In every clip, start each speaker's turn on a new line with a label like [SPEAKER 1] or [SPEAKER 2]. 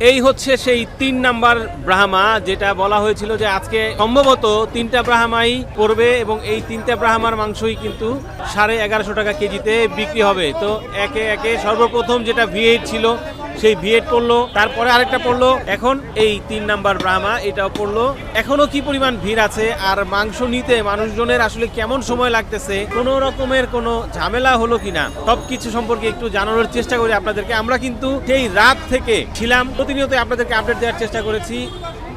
[SPEAKER 1] এই হচ্ছে সেই তিন নাম্বার ব্রাহ্মা, যেটা বলা হয়েছিল যে আজকে সম্ভবত তিনটা ব্রাহ্মাই পড়বে এবং এই তিনটা ব্রাহ্মার মাংসই কিন্তু সাড়ে এগারোশো টাকা কেজিতে বিক্রি হবে। তো একে একে সর্বপ্রথম যেটা ভিএইট ছিল সেই বিএড পড়ল, তারপরে আরেকটা পড়ল, এখন এই তিন নাম্বার ব্রাহ্মা এটাও পড়ল। এখনও কি পরিমাণ ভিড় আছে? আর মাংস নিতে মানুষজনের আসলে কেমন সময় লাগতেছে? কোনো রকমের কোনো ঝামেলা হলো কিনা? সব কিছু সম্পর্কে একটু জানানোর চেষ্টা করি আপনাদেরকে। আমরা কিন্তু সেই রাত থেকে ছিলাম। প্রতিনিয়ত আপনাদেরকে আপডেট দেওয়ার চেষ্টা করেছি।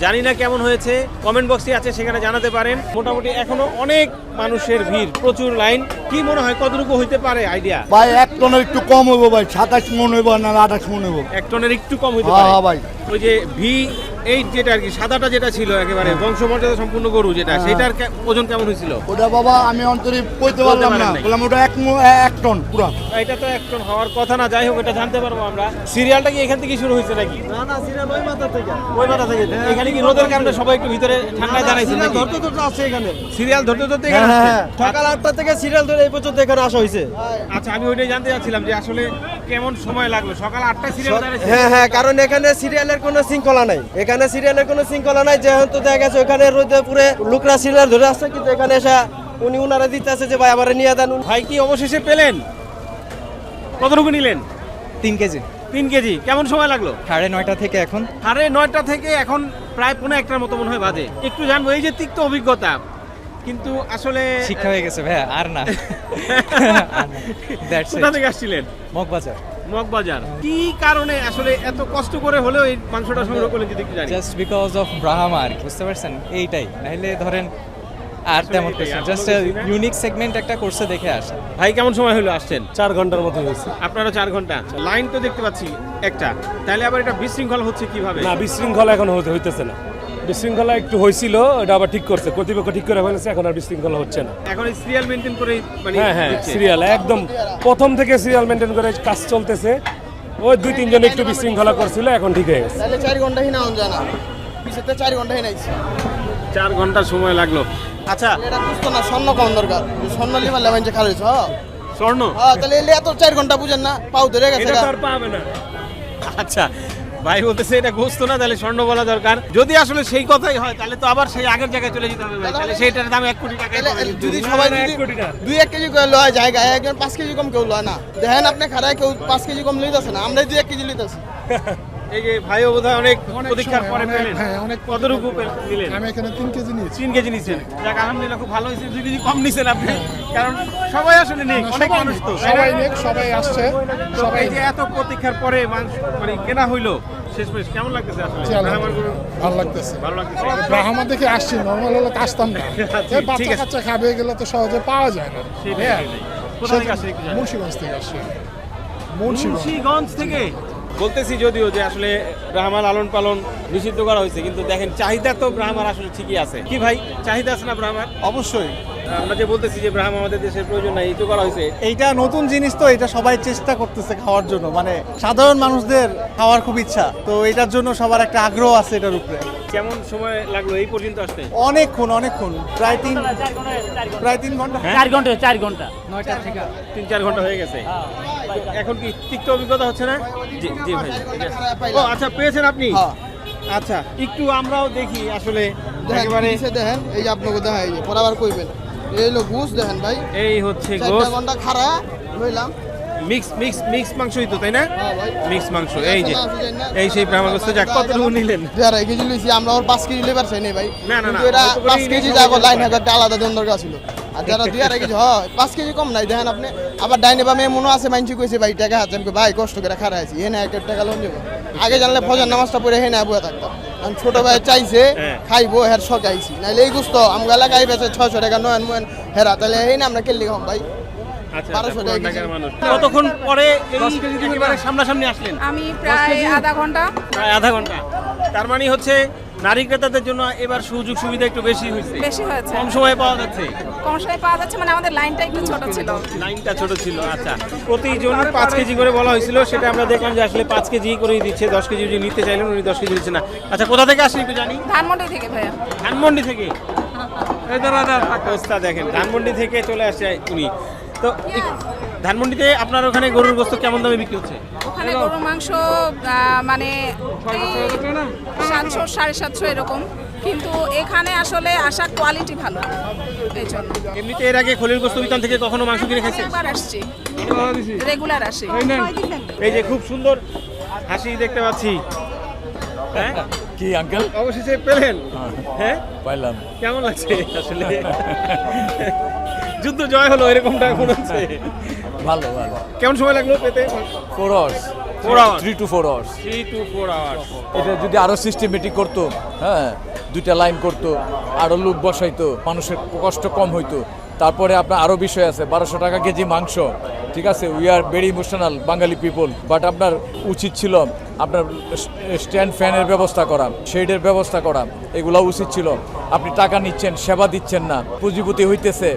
[SPEAKER 1] জানি না কেমন হয়েছে কমেন্ট বক্সে আছে সেখানে জানাতে পারেন। মোটামুটি এখনও অনেক মানুষের ভিড় প্রচুর লাইন। কি মনে হয় কতটুকু হইতে পারে আইডিয়া
[SPEAKER 2] ভাই এক টনের একটু কম হইব ভাই সাতাশ মন হইব না আঠাশ মন হইব।
[SPEAKER 1] এক টনের একটু কম হইতে
[SPEAKER 2] হ্যাঁ
[SPEAKER 1] পারে
[SPEAKER 2] হ্যাঁ ভাই।
[SPEAKER 1] ওই যে ভি এইট যেটা আর কি সাদাটা যেটা ছিল একেবারে বংশমর্যাদা সম্পূর্ণ গরু যেটা
[SPEAKER 2] হ্যাঁ।
[SPEAKER 1] সেটার ওজন কেমন হয়েছিল?
[SPEAKER 2] ওটা বাবা আমি অন্তরে কইতে পারলাম না। বললাম ওটা এক এক টন পুরা।
[SPEAKER 1] এটা তো এক টন হওয়ার কথা না যাই হোক এটা জানতে পারব আমরা। সিরিয়ালটা কি এখান থেকে শুরু হয়েছে নাকি?
[SPEAKER 3] না না সিরিয়াল ওই মাথা থেকে।
[SPEAKER 1] ওই মাথা থেকে। এখানে কি রোদের কারণে সবাই একটু ভিতরে ঠান্ডায় দাঁড়াইছে নাকি?
[SPEAKER 3] ধরতে ধরতে আসছে এখানে।
[SPEAKER 1] সিরিয়াল ধরতে ধরতে
[SPEAKER 2] হ্যাঁ
[SPEAKER 1] এখানে
[SPEAKER 2] হ্যাঁ?
[SPEAKER 3] সকাল আটটা থেকে সিরিয়াল ধরে এই পর্যন্ত এখানে আসা হয়েছে।
[SPEAKER 1] আচ্ছা আমি ওইটাই জানতে চাচ্ছিলাম যে আসলে কেমন সময় লাগল? সকাল আটটায় সিরিয়াল
[SPEAKER 3] হ্যাঁ হ্যাঁ কারণ এখানে সিরিয়ালের কোনো শৃঙ্খলা নাই। এখানে সিরিয়ালের কোনো শৃঙ্খলা নাই যেহেতু দেখা গেছে ওখানে রোদে পুরে লোকরা সিরিয়াল ধরে আসছে কিন্তু এখানে এসে উনি উনারা দিতে আছে যে ভাই আমার নিয়ে দেন
[SPEAKER 1] ভাই কি অবশেষে পেলেন? কতটুকু নিলেন?
[SPEAKER 4] তিন কেজি।
[SPEAKER 1] তিন কেজি। কেমন সময় লাগল?
[SPEAKER 4] সাড়ে নয়টা থেকে এখন।
[SPEAKER 1] সাড়ে নয়টা থেকে এখন প্রায় পৌনে একটার মতো মনে হয় বাজে। একটু জানব এই যে তিক্ত অভিজ্ঞতা কিন্তু আসলে
[SPEAKER 4] শিক্ষা হয়ে গেছে ভাইয়া আর না।
[SPEAKER 1] কোথা. থেকে আসছিলেন?
[SPEAKER 4] মগবাজার।
[SPEAKER 1] মগবাজার। কি কারণে আসলে এত কষ্ট করে হলেও এই মাংসটা সংগ্রহ করলেন যদি একটু জানি
[SPEAKER 4] জাস্ট বিকজ অফ ব্রাহ্মা আর বুঝতে পারছেন? এইটাই। নাহলে ধরেন আর তেমন কিছু জাস্ট ইউনিক সেগমেন্ট একটা কোর্সে দেখে আসা
[SPEAKER 1] ভাই কেমন সময় হলো আসছেন?
[SPEAKER 5] চার ঘণ্টার মতো হয়েছে।
[SPEAKER 1] আপনারা চার ঘণ্টা। লাইন তো দেখতে পাচ্ছি একটা। তাহলে আবার এটা বিশৃঙ্খল হচ্ছে কীভাবে?
[SPEAKER 5] না বিশৃঙ্খলা এখন হতে হইতেছে না। বিশৃঙ্খলা একটু হয়েছিল এটা আবার ঠিক করছে। কর্তৃপক্ষ ঠিক করে ফেলেছে এখন আর বিশৃঙ্খলা হচ্ছে না।
[SPEAKER 1] এখন সিরিয়াল মেনটেন করে মানে
[SPEAKER 5] হ্যাঁ হ্যাঁ সিরিয়াল একদম প্রথম থেকে সিরিয়াল মেনটেন করে কাজ চলতেছে। ওই দুই তিনজন একটু বিশৃঙ্খলা করছিল এখন ঠিক হয়ে গেছে।
[SPEAKER 6] তাহলে চার ঘণ্টা হিনা অন জানা পিছেতে চার ঘণ্টা হিনাইছি
[SPEAKER 1] চার ঘণ্টা সময় লাগল। আচ্ছা।
[SPEAKER 6] এটা বুঝতো না স্বর্ণ কম দরকার? স্বর্ণ লিবার লেবেন যে খালিছ
[SPEAKER 1] স্বর্ণ?
[SPEAKER 6] হ্যাঁ তাহলে এলে এত চার ঘণ্টা বুঝেন না পাও ধরে গেছে
[SPEAKER 5] এটা আর পাবে না।
[SPEAKER 1] আচ্ছা। ভাই বলতেছে এটা গোস্ত না তাহলে স্বর্ণ বলা দরকার। যদি আসলে সেই কথাই হয় তাহলে তো আবার সেই আগের জায়গায় চলে যেতে হবে ভাই। তাহলে সেইটার দাম এক কোটি টাকা
[SPEAKER 6] যদি সবাই যদি। দুই এক কেজি করে লয় জায়গায় একজন পাঁচ কেজি কম কেউ লয় না। দেখেন আপনি খারায় কেউ পাঁচ কেজি কম লইতেছে না আমরাই দুই এক কেজি লইতেছি।
[SPEAKER 1] এই যে ভাইও বোধহয় অনেক প্রতীক্ষার পরে পেলেন।
[SPEAKER 7] হ্যাঁ, অনেক
[SPEAKER 1] কতটুকু নিলেন
[SPEAKER 7] আমি এখানে তিন কেজি নিয়েছি।
[SPEAKER 1] তিন কেজি নিছেন যাক আলহামদুলিল্লাহ খুব ভালো হয়েছে। দুই কেজি কম নিছেন আপনি। কারণ সবাই আসলে নেই অনেক মানুষ তো।
[SPEAKER 7] সবাই নেক সবাই আসছে সবাই
[SPEAKER 1] যে এত প্রতীক্ষার পরে মাংস মানে কেনা হইল শেষ মেশ কেমন লাগতেছে আসলে?
[SPEAKER 7] ভালো লাগতেছে।
[SPEAKER 1] ভালো লাগতেছে।
[SPEAKER 7] ব্রাহ্মা দেখে আসছি নর্মাল হলে আসতাম না। বাচ্চা কাচ্চা খাবে গেলে তো সহজে পাওয়া যায় না।
[SPEAKER 1] সেটাই?
[SPEAKER 7] মুন্সিগঞ্জ থেকে আসছি। মুন্সিগঞ্জ
[SPEAKER 1] থেকে? বলতেছি যদিও যে আসলে ব্রাহ্মার লালন পালন নিষিদ্ধ করা হয়েছে, কিন্তু দেখেন চাহিদা তো ব্রাহ্মার আসলে ঠিকই আছে। কি ভাই, চাহিদা আছে না ব্রাহ্মার?
[SPEAKER 8] অবশ্যই।
[SPEAKER 1] আমরা যে বলতেছি যে ব্রাহ্ম আমাদের দেশের প্রয়োজন নাই এই তো করা হয়েছে।
[SPEAKER 8] এইটা নতুন জিনিস তো এটা সবাই চেষ্টা করতেছে খাওয়ার জন্য। মানে সাধারণ মানুষদের খাওয়ার খুব ইচ্ছা তো এটার জন্য সবার একটা আগ্রহ আছে এটার উপরে।
[SPEAKER 1] কেমন সময় লাগল এই পর্যন্ত আসতে?
[SPEAKER 8] অনেকক্ষণ অনেকক্ষণ। প্রায় তিন প্রায় তিন ঘণ্টা।
[SPEAKER 9] চার ঘণ্টা চার ঘণ্টা।
[SPEAKER 1] তিন চার ঘণ্টা হয়ে গেছে। এখন কি তিক্ত অভিজ্ঞতা হচ্ছে না? জি জি ভাই ও আচ্ছা পেয়েছেন আপনি?
[SPEAKER 6] হ্যাঁ।
[SPEAKER 1] আচ্ছা একটু আমরাও দেখি আসলে একেবারে
[SPEAKER 6] দেখেন এই যে আপনাকে দেখা এই যে পরে আবার কইবেন। এই হলো ঘুষ দেখেন ভাই।
[SPEAKER 1] এই হচ্ছে গোস
[SPEAKER 6] ঘণ্টা খারা লইলাম।
[SPEAKER 1] মিক্স মিক্স মিক্স মাংসই তো তাই না?
[SPEAKER 6] হ্যাঁ
[SPEAKER 1] মিক্স মাংস এই যে। এই সেই ব্রাহ্মণ যাক কতটুকু নিলেন?
[SPEAKER 6] দেড় কেজি লইছি আমরা ওর পাঁচ কেজি লেবার চাই ভাই।
[SPEAKER 1] না, না, না,
[SPEAKER 6] এটা পাঁচ কেজি যাব লাইন
[SPEAKER 1] পারে।
[SPEAKER 6] একটা আলাদা দেন দরকার ছিল। আর যারা দুই আড়াই কেজি হয় পাঁচ কেজি কম নাই দেখেন আপনি। আবার ডাইনে বা মেয়ে মনে আছে মাইনছি কইছে ভাই টাকা হাতে ভাই কষ্ট করে খারা আছি এনে এক এক টাকা লোন যাব আগে জানলে ফজর নামাজটা পড়ে হেনে বুয়া থাকতাম আমি ছোট ভাই চাইছে
[SPEAKER 1] হ্যাঁ।
[SPEAKER 6] খাইবো হের শখ আইছি। নাইলে এই গুস্ত আমগো এলাকায় বেছে ছয়শো টাকা নয়ন ময়ন হেরা তাহলে না আমরা কেল্লি খাম ভাই। বারোশো
[SPEAKER 1] আচ্ছা,
[SPEAKER 6] টাকা
[SPEAKER 1] কতক্ষণ পরে এই একেবারে সামনাসামনি আসলেন?
[SPEAKER 10] আমি প্রায় আধা ঘণ্টা।
[SPEAKER 1] প্রায় আধা ঘণ্টা। তার মানে হচ্ছে নারী ক্রেতাদের জন্য এবার সুযোগ সুবিধা একটু বেশি হয়েছে।
[SPEAKER 10] বেশি হয়েছে।
[SPEAKER 1] কম সময়ে পাওয়া যাচ্ছে?
[SPEAKER 10] কম সময় পাওয়া যাচ্ছে মানে আমাদের লাইনটা একটু ছোট ছিল।
[SPEAKER 1] লাইনটা ছোট ছিল আচ্ছা। প্রতিজন পাঁচ কেজি করে বলা হয়েছিল সেটা আমরা দেখলাম যে আসলে পাঁচ কেজি করেই দিচ্ছে দশ কেজি যদি নিতে চাইলেন উনি দশ কেজি দিচ্ছে না। আচ্ছা কোথা থেকে আসলে একটু জানি?
[SPEAKER 10] ধানমন্ডি থেকে ভাইয়া।
[SPEAKER 1] ধানমন্ডি থেকে? অবস্থা দেখেন। ধানমন্ডি থেকে চলে আসছে উনি। তো ধানমন্ডিতে আপনার ওখানে গরুর গোস্ত কেমন দামে বিক্রি হচ্ছে?
[SPEAKER 10] ওখানে গরুর মাংস মানে সাতশো সাড়ে সাতশো এরকম। কিন্তু এখানে আসলে আশা কোয়ালিটি ভালো এই জন্য।
[SPEAKER 1] এমনিতে এর আগে খলিল গোস্ত বিতান থেকে কখনো মাংস কিনে
[SPEAKER 10] আমি
[SPEAKER 1] খাইছেন
[SPEAKER 10] একবার আসছি। রেগুলার আসি।
[SPEAKER 1] এই যে খুব সুন্দর হাসি দেখতে পাচ্ছি। হ্যাঁ?
[SPEAKER 4] কি আঙ্কেল
[SPEAKER 1] অবশেষে পেলেন। হ্যাঁ
[SPEAKER 4] পাইলাম।
[SPEAKER 1] কেমন লাগছে আসলে? যুদ্ধ জয় হলো এরকমটা মনে হচ্ছে?
[SPEAKER 4] ভালো ভালো।
[SPEAKER 1] কেমন সময় লাগল পেতে?
[SPEAKER 4] Four hours? Three to four hours
[SPEAKER 1] three to four hours
[SPEAKER 4] এটা যদি আরও সিস্টেমেটিক করতো হ্যাঁ দুইটা লাইন করতো আরও লোক বসাইতো মানুষের কষ্ট কম হইতো। তারপরে আপনার আরও বিষয় আছে বারোশো টাকা কেজি মাংস। ঠিক আছে we are very emotional Bangali people but আপনার উচিত ছিল আপনার স্ট্যান্ড ফ্যানের ব্যবস্থা করা শেডের ব্যবস্থা করা এগুলো উচিত ছিল। আপনি টাকা নিচ্ছেন, সেবা দিচ্ছেন না, পুঁজিপতি হইতেছে,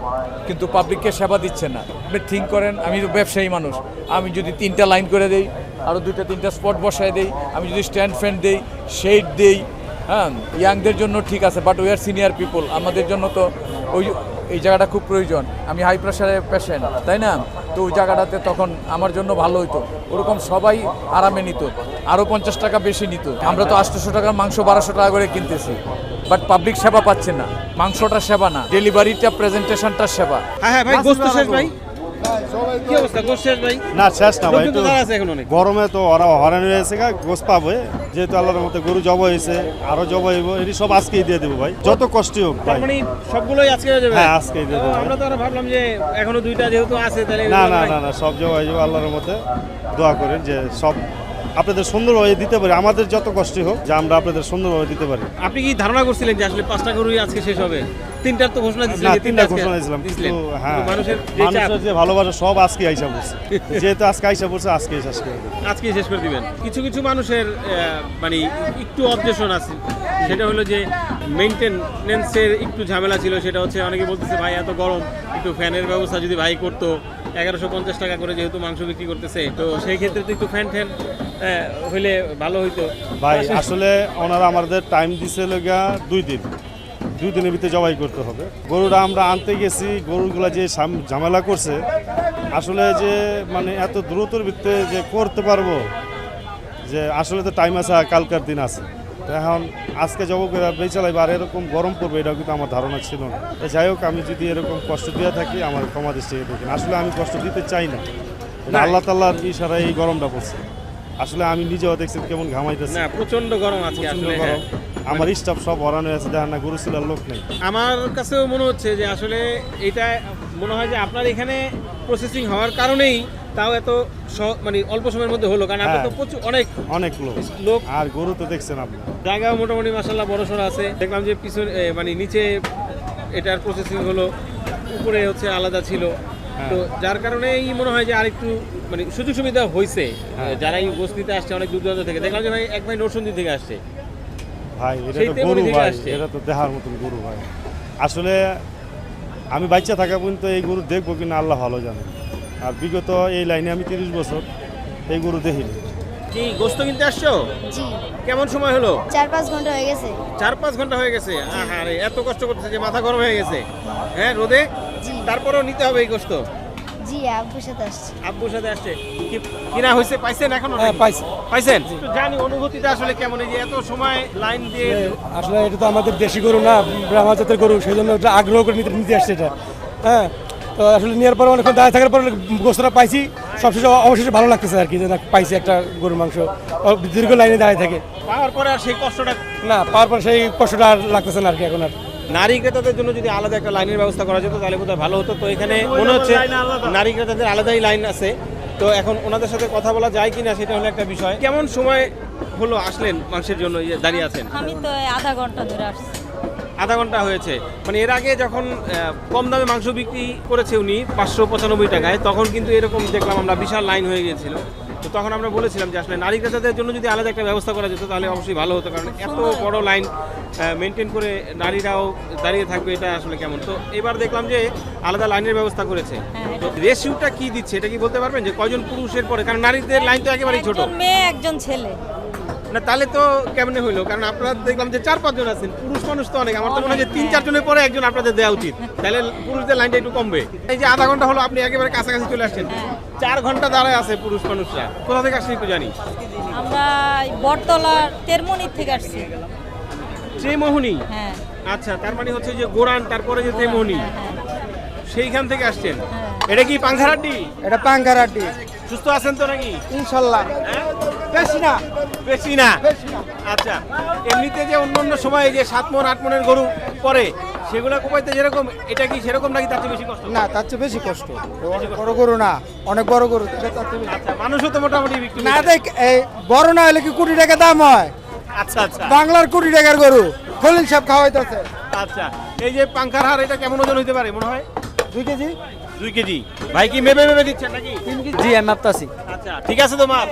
[SPEAKER 4] কিন্তু পাবলিককে সেবা দিচ্ছেন না। আপনি থিঙ্ক করেন, আমি তো ব্যবসায়ী মানুষ, আমি যদি তিনটা লাইন করে দেই আরও দুইটা, তিনটা স্পট বসায় দেই, আমি যদি স্ট্যান্ড ফ্যান দেই শেড দেই হ্যাঁ ইয়াংদের জন্য ঠিক আছে but we are senior people আমাদের জন্য তো ওই এই জায়গাটা খুব প্রয়োজন। আমি হাই প্রেশারের পেশেন্ট তাই না? তো ওই জায়গাটাতে তখন আমার জন্য ভালো হইতো। ওরকম সবাই আরামে নিত। আরও পঞ্চাশ টাকা বেশি নিত। আমরা তো আটশোশো টাকার মাংস বারোশো টাকা করে কিনতেছি। বাট পাবলিক সেবা পাচ্ছে না। মাংসটা সেবা না। ডেলিভারিটা প্রেজেন্টেশনটা সেবা।
[SPEAKER 1] হ্যাঁ হ্যাঁ ভাই ভাই। কি অবস্থা? গোস্ত শেষ ভাই?
[SPEAKER 2] না শেষ না ভাই
[SPEAKER 1] লোকজন তো
[SPEAKER 2] একটু
[SPEAKER 1] দাঁড়া আছে এখন অনেক।
[SPEAKER 2] গরমে তো ওরা হরান হয়েছে গোস পাবো যেহেতু আল্লাহর মতে গরু জব হয়েছে আরও জব হইব এটি সব আজকেই দিয়ে দেবো ভাই। যত কষ্টই হোক ভাই।
[SPEAKER 1] মানে সবগুলোই আজকে হয়ে যাবে?
[SPEAKER 2] হ্যাঁ আজকেই দিয়ে দেবো
[SPEAKER 1] আমরা তো আর ভাবলাম যে এখনও দুইটা যেহেতু আছে তাহলে
[SPEAKER 2] না না না না সব জব হয়ে যাবে আল্লাহর মতে দোয়া করেন যে সব আপনাদের সুন্দরভাবে দিতে পারি আমাদের যত কষ্টই হোক যে আমরা আপনাদের সুন্দরভাবে দিতে পারি।
[SPEAKER 1] আপনি কি ধারণা করছিলেন যে আসলে পাঁচটা গরুই আজকে শেষ হবে? তিনটার তো ঘোষণা দিছিলেন
[SPEAKER 2] না তিনটা ঘোষণা দিয়েছিলাম। কিন্তু হ্যাঁ
[SPEAKER 1] মানুষের যে
[SPEAKER 2] মানুষের যে ভালোবাসা সব আজকে আইসা পড়ছে। যেহেতু আজকে আইসা পড়ছে আজকে শেষ করে দেবো।
[SPEAKER 1] আজকেই শেষ করে দিবেন। কিছু কিছু মানুষের মানে একটু অবজেশন আছে। সেটা হলো যে মেনটেনেন্সের একটু ঝামেলা ছিল সেটা হচ্ছে অনেকে বলতেছে ভাই এত গরম একটু ফ্যানের ব্যবস্থা যদি ভাই করতো এগারোশো পঞ্চাশ টাকা করে যেহেতু মাংস বিক্রি করতেছে। তো সেই ক্ষেত্রে তো একটু ফ্যান ফ্যান হইলে ভালো হইতো।
[SPEAKER 2] ভাই
[SPEAKER 1] আসলে-
[SPEAKER 2] ওনারা আমাদের টাইম দিছে লগা দুই দিন। দুই দিনের ভিতরে জবাই করতে হবে। গরুটা আমরা আনতে গেছি গরুগুলা যে ঝামেলা করছে আসলে যে মানে এত দ্রুতর ভিতরে যে করতে পারব যে আসলে তো টাইম আছে কালকার দিন আছে। তো এখন আজকে জব করে বেঁচে লাইব আর এরকম গরম পড়বে এটাও কিন্তু আমার ধারণা ছিল না। যাই হোক আমি যদি এরকম কষ্ট দিয়ে থাকি আমার ক্ষমা দৃষ্টি দেখেন। আসলে আমি কষ্ট দিতে চাই না। এটা আল্লাহ তাল্লাহর ইশারায় এই গরমটা পড়ছে। আসলে আমি নিজেও দেখছি কেমন ঘামাইতেছে
[SPEAKER 1] না প্রচণ্ড গরম আজকে আসলে হ্যাঁ।
[SPEAKER 2] গরম। আমার স্টাফ সব হরানো আছে দেখেন না গরু ছিলার লোক নেই
[SPEAKER 1] আমার কাছেও মনে হচ্ছে যে আসলে এটা মনে হয় যে আপনার এখানে প্রসেসিং হওয়ার কারণেই তাও এত মানে অল্প সময়ের মধ্যে হলো কারণ আপনার তো
[SPEAKER 2] হ্যাঁ।
[SPEAKER 1] প্রচুর অনেক
[SPEAKER 2] অনেক লোক
[SPEAKER 1] লোক
[SPEAKER 2] আর গরু তো দেখছেন আপনি
[SPEAKER 1] জায়গাও মোটামুটি মাসাল্লাহ বড় সড়ো আছে দেখলাম যে পিছনে মানে নিচে এটার প্রসেসিং হলো উপরে হচ্ছে আলাদা ছিল
[SPEAKER 2] হ্যাঁ।
[SPEAKER 1] তো যার কারণে এই মনে হয় যে আরেকটু মানে সুযোগ সুবিধা হয়েছে
[SPEAKER 2] হ্যাঁ।
[SPEAKER 1] যারা এই বস্তিতে আসছে অনেক দূর দূরান্ত থেকে। দেখলাম যে ভাই এক ভাই নরসিংদী থেকে আসছে।
[SPEAKER 2] ভাই এটা তো গরু ভাই এটা তো দেখার মতন গরু ভাই। আসলে আমি বাচ্চা থাকা পর্যন্ত এই গরু দেখব কিনা আল্লাহ ভালো জানে। আর বিগত এই লাইনে আমি তিরিশ বছর এই গরু দেখিনি।
[SPEAKER 1] কি গোস্ত কিনতে আসছো?
[SPEAKER 9] জি।
[SPEAKER 1] কেমন সময় হলো?
[SPEAKER 9] চার পাঁচ ঘণ্টা হয়ে গেছে।
[SPEAKER 1] চার পাঁচ ঘণ্টা হয়ে গেছে? আরে এত কষ্ট করতেছে যে মাথা গরম হয়ে গেছে। হ্যাঁ রোদে? তারপরেও নিতে হবে এই গোস্ত
[SPEAKER 9] জি আব্বুর সাথে আসছি।
[SPEAKER 1] আব্বুর সাথে আসছে। কি কিনা হয়েছে পাইছেন এখনও
[SPEAKER 5] হ্যাঁ? পাইছি।
[SPEAKER 1] পাইছেন? একটু জানি অনুভূতিটা আসলে কেমন এই যে এত সময় লাইন দিয়ে
[SPEAKER 5] আসলে এটা তো আমাদের দেশি গরু না ব্রাহ্মা জাতের গরু সেই জন্য এটা আগ্রহ করে নিতে নিতে আসছে এটা। হ্যাঁ তো আসলে নেওয়ার পর অনেকক্ষণ দাঁড়িয়ে থাকার পর গোস্তটা পাইছি। সবশেষে অবশেষে ভালো লাগতেছে আর কি যে পাইছি একটা গরুর মাংস। দীর্ঘ লাইনে দাঁড়িয়ে থাকে।
[SPEAKER 1] পাওয়ার পরে আর সেই কষ্টটা
[SPEAKER 5] না পাওয়ার পর সেই কষ্টটা আর লাগতেছে না আর কি এখন আর।
[SPEAKER 1] নারী ক্রেতাদের জন্য যদি আলাদা একটা লাইনের ব্যবস্থা করা যেত তাহলে বোধহয় ভালো হতো। তো এখানে মনে হচ্ছে নারী ক্রেতাদের আলাদাই লাইন আছে। তো এখন ওনাদের সাথে কথা বলা যায় কিনা সেটা হলো একটা বিষয়। কেমন সময় হলো আসলেন মানুষের জন্য দাঁড়িয়ে আছেন?
[SPEAKER 9] আমি তো আধা ঘণ্টা ধরে আসছি।
[SPEAKER 1] আধা ঘণ্টা হয়েছে। মানে এর আগে যখন কম দামে মাংস বিক্রি করেছে উনি পাঁচশো পঁচানব্বই টাকায় তখন কিন্তু এরকম দেখলাম আমরা বিশাল লাইন হয়ে গিয়েছিল। তো তখন আমরা বলেছিলাম যে আসলে নারী ক্রেতাদের জন্য যদি আলাদা একটা ব্যবস্থা করা যেত তাহলে অবশ্যই ভালো হতো কারণ এত বড় লাইন মেনটেন করে নারীরাও দাঁড়িয়ে থাকবে এটা আসলে কেমন? তো এবার দেখলাম যে আলাদা লাইনের ব্যবস্থা করেছে। তো রেশিওটা কি দিচ্ছে এটা কি বলতে পারবেন? যে কজন পুরুষের পরে কারণ নারীদের লাইন তো একেবারেই ছোট।
[SPEAKER 9] মেয়ে একজন ছেলে।
[SPEAKER 1] না তাহলে তো কেমনে হইল? কারণ আপনারা দেখলাম যে চার পাঁচজন আছেন। পুরুষ মানুষ তো অনেক। আমার তো মনে হয় যে তিন চারজনের পরে একজন আপনাদের দেওয়া উচিত। তাহলে পুরুষদের লাইনটা একটু কমবে। এই যে আধা ঘণ্টা হলো আপনি একেবারে কাছাকাছি চলে আসছেন। চার ঘণ্টা দাঁড়ায় আছে পুরুষ মানুষরা। কোথা থেকে আসছেন একটু জানি।
[SPEAKER 9] আমরা এই বটতলার তেরমনির থেকে আসছি।
[SPEAKER 1] ত্রিমোহনী
[SPEAKER 9] হ্যাঁ।
[SPEAKER 1] আচ্ছা তার মানে হচ্ছে যে গোরান তারপরে যে ত্রিমোহনী
[SPEAKER 9] হ্যাঁ
[SPEAKER 1] সেইখান থেকে আসছেন। এটা কি পাংখারাড্ডি?
[SPEAKER 3] এটা পাঙ্কার আড্ডি
[SPEAKER 1] সুস্থ আছেন তো নাকি?
[SPEAKER 3] ইনশাল্লাহ।
[SPEAKER 1] হ্যাঁ?
[SPEAKER 3] বেশি না।
[SPEAKER 1] বেশি না? আচ্ছা এমনিতে যে অন্য অন্য সময় যে সাত মন আট মনের গরু পরে সেগুলো কোপাইতে যেরকম এটা কি সেরকম নাকি তার চেয়ে বেশি কষ্ট?
[SPEAKER 3] না তার চেয়ে বেশি কষ্ট। বড় গরু না অনেক বড় গরু।
[SPEAKER 1] আচ্ছা মানুষও তো মোটামুটি
[SPEAKER 3] না দেখ এই বড় না হলে কি কোটি টাকা দাম হয়?
[SPEAKER 1] আচ্ছা আচ্ছা।
[SPEAKER 3] বাংলার কোটি টাকার গরু খলিল সাহেব খাওয়াইতেছে।
[SPEAKER 1] আচ্ছা এই যে পাঙ্খার হার এটা কেমন ওজন হইতে পারে মনে হয়?
[SPEAKER 3] দুই কেজি।
[SPEAKER 1] দুই কেজি। ভাই কি মেপে মেপে দিচ্ছেন নাকি?
[SPEAKER 3] জি আমি মাপতাছি
[SPEAKER 1] আচ্ছা ঠিক আছে তো মাপ।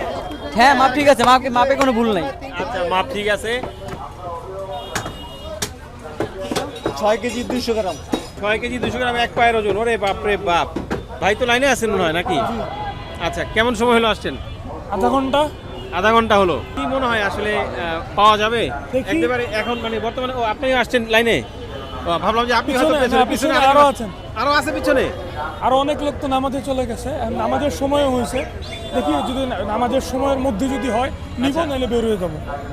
[SPEAKER 3] হ্যাঁ মাপ ঠিক আছে মাপে মাপে কোনো ভুল নাই।
[SPEAKER 1] আচ্ছা মাপ ঠিক আছে।
[SPEAKER 3] ছয় কেজি দুইশো গ্রাম।
[SPEAKER 1] ছয় কেজি দুশো গ্রাম এক পায়ের ওজন। ওরে বাপ রে বাপ। ভাই তো লাইনে আছেন মনে হয় নাকি? আচ্ছা কেমন সময় হলো আসছেন?
[SPEAKER 5] আধা ঘণ্টা।
[SPEAKER 1] আধা ঘণ্টা হলো। কি মনে হয় আসলে পাওয়া যাবে? একেবারে এখন মানে বর্তমানে ও আপনিও আসছেন লাইনে? ভাবলাম যে আপনি হয়তো
[SPEAKER 5] পিছনে, আরও আছেন।
[SPEAKER 1] আরও আছে পিছনে?
[SPEAKER 5] আরও অনেক লোক তো নামাজে চলে গেছে আমাদের সময়ও হয়েছে। দেখি যদি নামাজের সময়ের মধ্যে যদি হয় নিব নাহলে বের হয়ে যাব।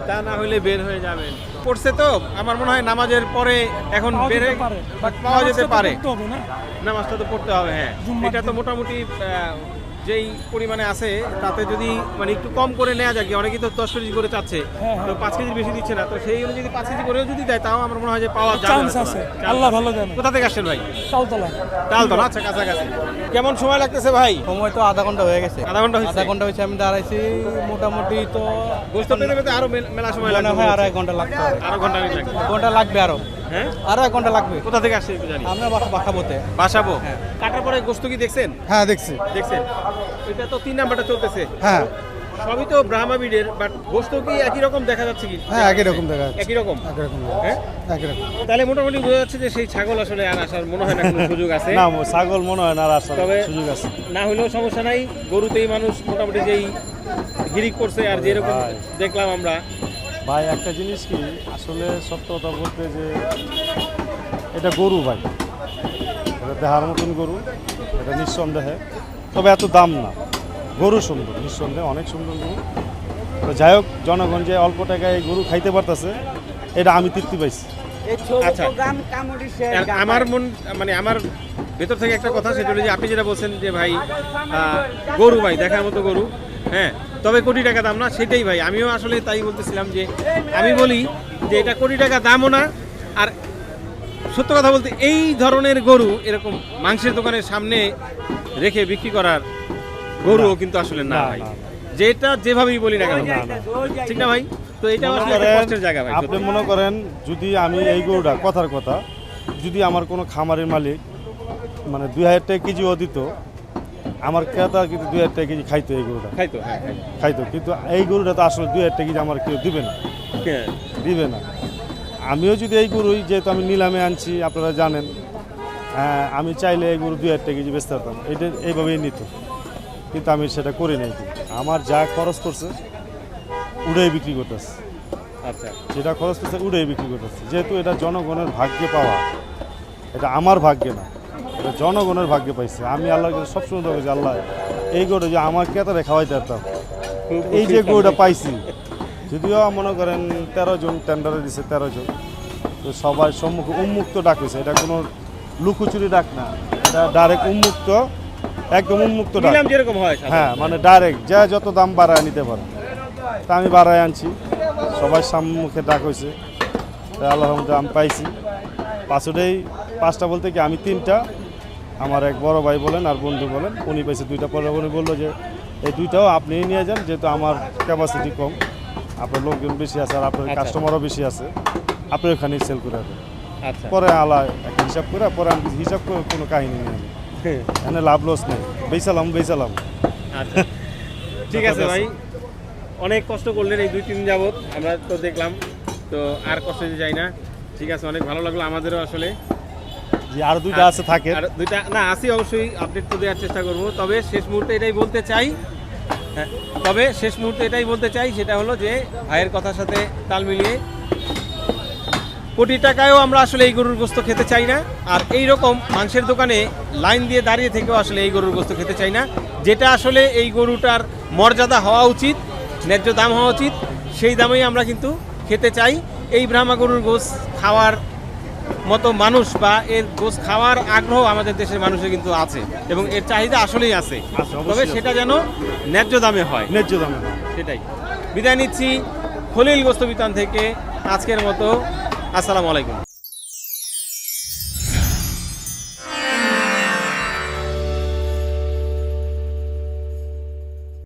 [SPEAKER 1] তা না হলে বের হয়ে যাবেন। পড়ছে তো আমার মনে হয় নামাজের পরে এখন বের হয়ে- পাওয়া যেতে পারে।
[SPEAKER 5] না।
[SPEAKER 1] নামাজটা তো পড়তে হবে হ্যাঁ। এটা তো মোটামুটি যেই পরিমাণে আছে তাতে যদি মানে একটু কম করে নেওয়া যায় কি অনেকেই তো দশ কেজি করে চাচ্ছে
[SPEAKER 5] হ্যাঁ, হ্যাঁ।
[SPEAKER 1] তো পাঁচ কেজি বেশি দিচ্ছে না তো সেই অনুযায়ী যদি পাঁচ কেজি করেও যদি দেয় তাও আমার মনে হয় যে পাওয়া
[SPEAKER 5] চান্স আছে। আল্লাহ ভালো জানে।
[SPEAKER 1] কোথা থেকে আসছেন ভাই?
[SPEAKER 5] তালতলা
[SPEAKER 1] তালতলা আচ্ছা কাছাকাছি। কেমন সময় লাগতেছে ভাই?
[SPEAKER 3] সময় তো আধা ঘণ্টা হয়ে গেছে।
[SPEAKER 1] আধা ঘণ্টা হয়েছে?
[SPEAKER 3] আধা ঘণ্টা হয়েছে আমি দাঁড়াইছি মোটামুটি তো
[SPEAKER 1] গোস্ত পেতে পেতে আরও মেলা সময় লাগবে
[SPEAKER 3] হয় আড়াই ঘণ্টা লাগবে
[SPEAKER 1] আরও ঘণ্টা লাগবে।
[SPEAKER 3] ঘণ্টা লাগবে আরও।
[SPEAKER 1] হ্যাঁ?
[SPEAKER 3] আরও এক ঘণ্টা লাগবে।
[SPEAKER 1] কোথা থেকে আসছে জানি।
[SPEAKER 3] আমরা বাসাবোতে
[SPEAKER 1] বাসাবো কাটার পরে গোস্ত কি দেখছেন?
[SPEAKER 3] হ্যাঁ দেখছি।
[SPEAKER 1] দেখছেন? এটা তো তিন নাম্বারটা চলতেছে।
[SPEAKER 3] হ্যাঁ।
[SPEAKER 1] সবই তো বাট কি একই রকম দেখা যাচ্ছে কি?
[SPEAKER 3] হ্যাঁ একই রকম দেখা যাচ্ছে।
[SPEAKER 1] একই রকম?
[SPEAKER 3] একই রকম
[SPEAKER 1] হ্যাঁ?
[SPEAKER 3] একই রকম।
[SPEAKER 1] তাহলে মোটামুটি বোঝা যাচ্ছে যে সেই ছাগল আসলে আর আসার মনে হয় না কোনো সুযোগ আছে।
[SPEAKER 2] না ছাগল মনে হয় না আর আসার
[SPEAKER 1] তবে
[SPEAKER 2] সুযোগ আছে।
[SPEAKER 1] না হলেও সমস্যা নাই। গরুতেই মানুষ মোটামুটি যেই হিরিক করছে আর যেরকম দেখলাম আমরা।
[SPEAKER 2] ভাই একটা জিনিস কি আসলে সত্য কথা বলতে যে এটা গরু ভাই। এটা দেহার মতন গরু এটা নিঃসন্দেহে। তবে এত দাম না। গরু সুন্দর নিঃসন্দেহে অনেক সুন্দর গরু। তো যাই হোক জনগণ যে অল্প টাকায় এই গরু খাইতে পারতেছে এটা আমি তৃপ্তি পাইছি।
[SPEAKER 1] আচ্ছা। আমার মন মানে আমার ভেতর থেকে একটা কথা সেটা হলো যে আপনি যেটা বলছেন যে ভাই গরু ভাই দেখার মতো গরু হ্যাঁ? তবে কোটি টাকা দাম না সেটাই ভাই। আমিও আসলে তাই বলতেছিলাম যে আমি বলি যে এটা কোটি টাকা দামও না আর সত্য কথা বলতে এই ধরনের গরু এরকম মাংসের দোকানের সামনে রেখে বিক্রি করার গরুও কিন্তু আসলে না ভাই। যেটা যেভাবেই বলি না কেন। ঠিক না ভাই? তো এটা আসলে একটা কষ্টের জায়গা ভাই
[SPEAKER 2] আপনি মনে করেন যদি আমি এই গরুটা কথার কথা যদি আমার কোনো খামারের মালিক মানে দুই হাজার টাকা কেজিও দিত আমার ক্রেতা কিন্তু দুই হাজার টাকা কেজি খাইতো এই গরুটা।
[SPEAKER 1] খাইতো হ্যাঁ হ্যাঁ।
[SPEAKER 2] খাইতো কিন্তু এই গরুটা তো আসলে দুই হাজার টাকা কেজি আমার কেউ দিবে না। দিবে না। আমিও যদি এই গরুই যেহেতু আমি নিলামে আনছি আপনারা জানেন হ্যাঁ, আমি চাইলে এই গরু দুই হাজার টাকা কেজি বেচতে পারতাম। এটা এইভাবেই নিত। কিন্তু আমি সেটা করি নাই। আমার যা খরচ করছে উড়েই বিক্রি করতেছে।
[SPEAKER 1] আচ্ছা।
[SPEAKER 2] যেটা খরচ করছে উড়েই বিক্রি করতেছে। যেহেতু এটা জনগণের ভাগ্যে পাওয়া এটা আমার ভাগ্যে না। জনগণের ভাগ্যে পাইছে। আমি আল্লাহর কাছে সবসময় করছি আল্লাহ এই গরু যে আমার ক্রেতারে খাওয়াইতে পারতাম এই যে গরুটা পাইছি যদিও মনে করেন তেরো জন টেন্ডারে দিছে তেরো জন তো সবাই সম্মুখে উন্মুক্ত ডাক হয়েছে এটা কোনো লুকোচুরি ডাক না এটা ডাইরেক্ট উন্মুক্ত একদম উন্মুক্ত ডাক।
[SPEAKER 1] যেরকম হয়
[SPEAKER 2] হ্যাঁ মানে ডাইরেক্ট যা যত দাম বাড়ায় নিতে পারে। তা আমি বাড়ায় আনছি সবাই সম্মুখে ডাক হয়েছে তা আল্লাহ আমি পাইছি। পাঁচটাই পাঁচটা বলতে কি আমি তিনটা আমার এক বড় ভাই বলেন আর বন্ধু বলেন উনি পাইছে দুইটা পরে উনি বলল যে এই দুইটাও আপনিই নিয়ে যান যেহেতু আমার ক্যাপাসিটি কম। আপনার লোকজন বেশি আছে আর আপনার
[SPEAKER 1] আচ্ছা।
[SPEAKER 2] কাস্টমারও বেশি আছে। আপনি ওখানেই সেল করে দেবেন
[SPEAKER 1] আচ্ছা।
[SPEAKER 2] পরে আলা একটা হিসাব করে পরে আমি হিসাব করে কোনো কাহিনী নেই এখানে লাভ লস নেই। বেচালাম বেচালাম।
[SPEAKER 1] আচ্ছা। ঠিক আছে ভাই। অনেক কষ্ট করলেন এই দুই তিন যাবত আমরা তো দেখলাম তো আর কষ্ট যাই না। ঠিক আছে অনেক ভালো লাগল আমাদেরও আসলে।
[SPEAKER 2] যে আর দুইটা আছে থাকে।
[SPEAKER 1] আর দুইটা না আসি অবশ্যই আপডেট তো দেওয়ার চেষ্টা করব। তবে শেষ মুহূর্তে এটাই বলতে চাই হ্যাঁ তবে শেষ মুহূর্তে এটাই বলতে চাই সেটা হলো যে ভাইয়ের কথার সাথে তাল মিলিয়ে কোটি টাকায়ও আমরা আসলে এই গরুর গোস্ত খেতে চাই না। আর এই রকম মাংসের দোকানে লাইন দিয়ে দাঁড়িয়ে থেকেও আসলে এই গরুর গোস্ত খেতে চাই না। যেটা আসলে এই গরুটার মর্যাদা হওয়া উচিত ন্যায্য দাম হওয়া উচিত সেই দামেই আমরা কিন্তু খেতে চাই। এই ব্রাহ্মা গরুর গোস খাওয়ার মতো মানুষ বা এর গোস খাওয়ার আগ্রহ আমাদের দেশের মানুষের কিন্তু আছে এবং এর চাহিদা আসলেই আছে। তবে সেটা যেন ন্যায্য দামে হয়।
[SPEAKER 2] ন্যায্য দামে
[SPEAKER 1] সেটাই। বিদায় নিচ্ছি। খলিল গোস্ত বিতান থেকে আজকের মতো। আসসালামু আলাইকুম।